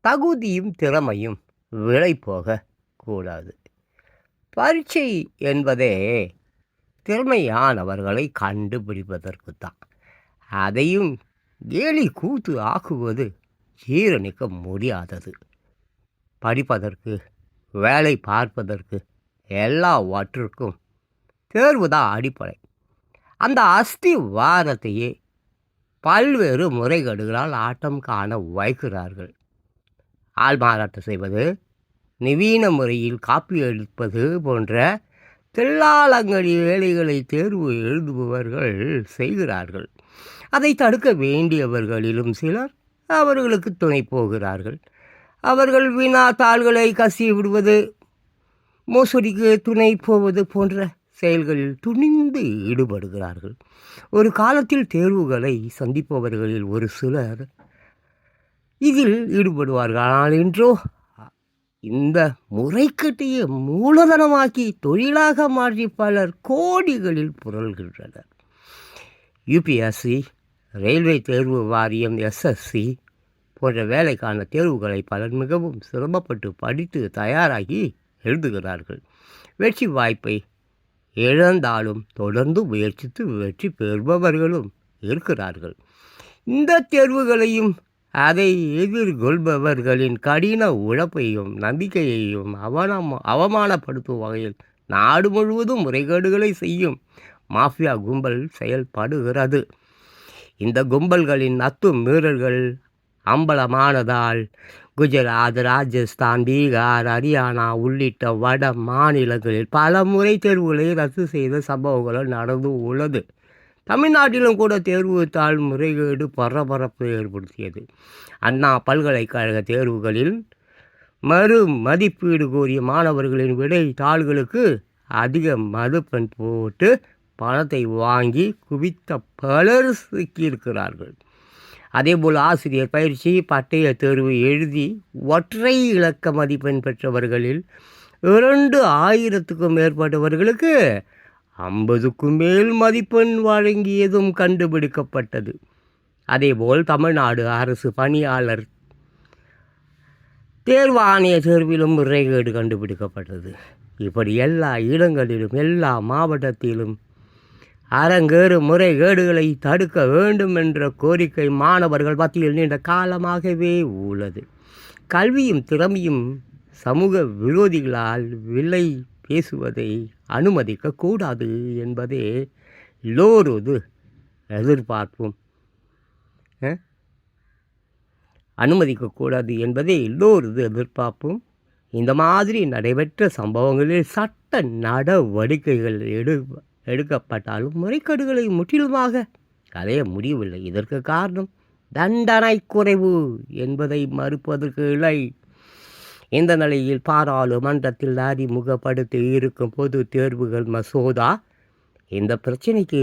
தகுதியும் திறமையும் விலை போக கூடாது பரீட்சை என்பதே திறமையானவர்களை கண்டுபிடிப்பதற்கு தான் அதையும் கேலி கூத்து ஆக்குவது ஜீரணிக்க முடியாதது. படிப்பதற்கு வேலை பார்ப்பதற்கு எல்லாவற்றுக்கும் தேர்வு தான் அடிப்படை. அந்த அஸ்தி வாரத்தையே பல்வேறு முறைகேடுகளால் ஆட்டம் காண வைக்கிறார்கள். ஆள்மாறாட்டம் செய்வது நவீன முறையில் காப்பி எடுப்பது போன்ற தில்லாலங்கடி வேலைகளை தேர்வு எழுதுபவர்கள் செய்கிறார்கள். அதை தடுக்க வேண்டியவர்களிலும் சிலர் அவர்களுக்கு துணை போகிறார்கள். அவர்கள் வினா தாள்களை கசி விடுவது மோசடிக்கு துணை போவது போன்ற செயல்களில் துணிந்து ஈடுபடுகிறார்கள். ஒரு காலத்தில் தேர்வுகளை சந்திப்பவர்களில் ஒரு சிலர் இதில் ஈடுபடுவார்கள். ஆனால் இன்றோ இந்த முறைக்கட்டையை மூலதனமாக்கி தொழிலாக மாற்றி பலர் கோடிகளில் புரள்கின்றனர். யூபிஎஸ்சி ரயில்வே தேர்வு வாரியம் எஸ்எஸ்சி போன்ற வேலைக்கான தேர்வுகளை பலர் மிகவும் சிரமப்பட்டு படித்து தயாராகி எழுதுகிறார்கள். வெற்றி வாய்ப்பை இழந்தாலும் தொடர்ந்து முயற்சித்து வெற்றி பெறுபவர்களும் இருக்கிறார்கள். இந்த தேர்வுகளையும் அதை எதிர்கொள்பவர்களின் கடின உழைப்பையும் நம்பிக்கையையும் அவனம் அவமானப்படுத்தும் வகையில் நாடு முழுவதும் முறைகேடுகளை செய்யும் மாஃபியா கும்பல் செயல்படுகிறது. இந்த கும்பல்களின் அத்து மீறல்கள் அம்பலமானதால் குஜராத் ராஜஸ்தான் பீகார் ஹரியானா உள்ளிட்ட வட மாநிலங்களில் பல முறை தேர்வுகளை ரத்து செய்த சம்பவங்கள் நடந்து உள்ளது தமிழ்நாட்டிலும் கூட தேர்வு தாள் முறைகேடு பரபரப்பை ஏற்படுத்தியது. அண்ணா பல்கலைக்கழக தேர்வுகளில் மறு மதிப்பீடு கோரிய மாணவர்களின் விடை தாள்களுக்கு அதிக மதிப்பெண் போட்டு பணத்தை வாங்கி குவித்த பலர் சிக்கியிருக்கிறார்கள். அதேபோல் ஆசிரியர் பயிற்சி பட்டய தேர்வு எழுதி ஒற்றை இலக்க மதிப்பெண் பெற்றவர்களில் இரண்டு ஆயிரத்துக்கும் மேற்பட்டவர்களுக்கு ஐம்பதுக்கும் மேல் மதிப்பெண் வழங்கியதும் கண்டுபிடிக்கப்பட்டது. அதேபோல் தமிழ்நாடு அரசு பணியாளர் தேர்வாணைய தேர்விலும் முறைகேடு கண்டுபிடிக்கப்பட்டது. இப்படி எல்லா இடங்களிலும் எல்லா மாவட்டத்திலும் அரங்கேறு முறைகேடுகளை தடுக்க வேண்டும் என்ற கோரிக்கை மாணவர்கள் மத்தியில் நீண்ட காலமாகவே உள்ளது. கல்வியும் திறமையும் சமூக விரோதிகளால் விலை பேசுவதை அனுமதிக்கக்கூடாது என்பதே எல்லோரது எதிர்பார்ப்பும். அனுமதிக்கக்கூடாது என்பதே எல்லோரது எதிர்பார்ப்பும். இந்த மாதிரி நடைபெற்ற சம்பவங்களில் சட்ட நடவடிக்கைகள் எடு எடுக்கப்பட்டாலும் முறைகேடுகளை முற்றிலுமாக களைய முடியவில்லை. இதற்கு காரணம் தண்டனை குறைவு என்பதை மறுப்பதற்கு இல்லை இந்த நிலையில் பாராளுமன்றத்தில் அறிமுகப்படுத்தி இருக்கும் பொது தேர்வுகள் மசோதா இந்த பிரச்சனைக்கு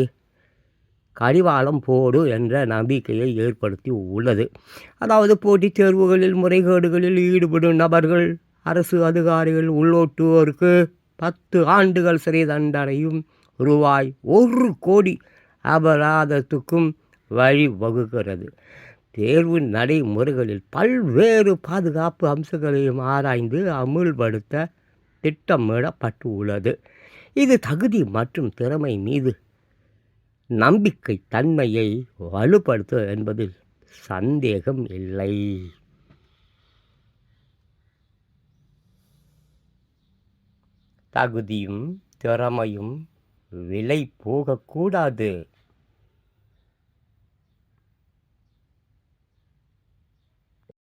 கடிவாளம் போடு என்ற நம்பிக்கையை ஏற்படுத்தி உள்ளது. அதாவது போட்டித் தேர்வுகளில் முறைகேடுகளில் ஈடுபடும் நபர்கள் அரசு அதிகாரிகள் உள்ளோட்டுவோருக்கு பத்து ஆண்டுகள் சிறை தண்டனையும் ரூபாய் ஒரு கோடி அபராதத்துக்கும் வழிவகுக்கிறது. தேர்வு நடைமுறைகளில் பல்வேறு பாதுகாப்பு அம்சங்களையும் ஆராய்ந்து அமுல்படுத்த திட்டமிடப்பட்டு உள்ளது இது தகுதி மற்றும் திறமை மீது நம்பிக்கை தன்மையை வலுப்படுத்தும் என்பதில் சந்தேகம் இல்லை. தகுதியும் திறமையும் விலை போகக்கூடாது.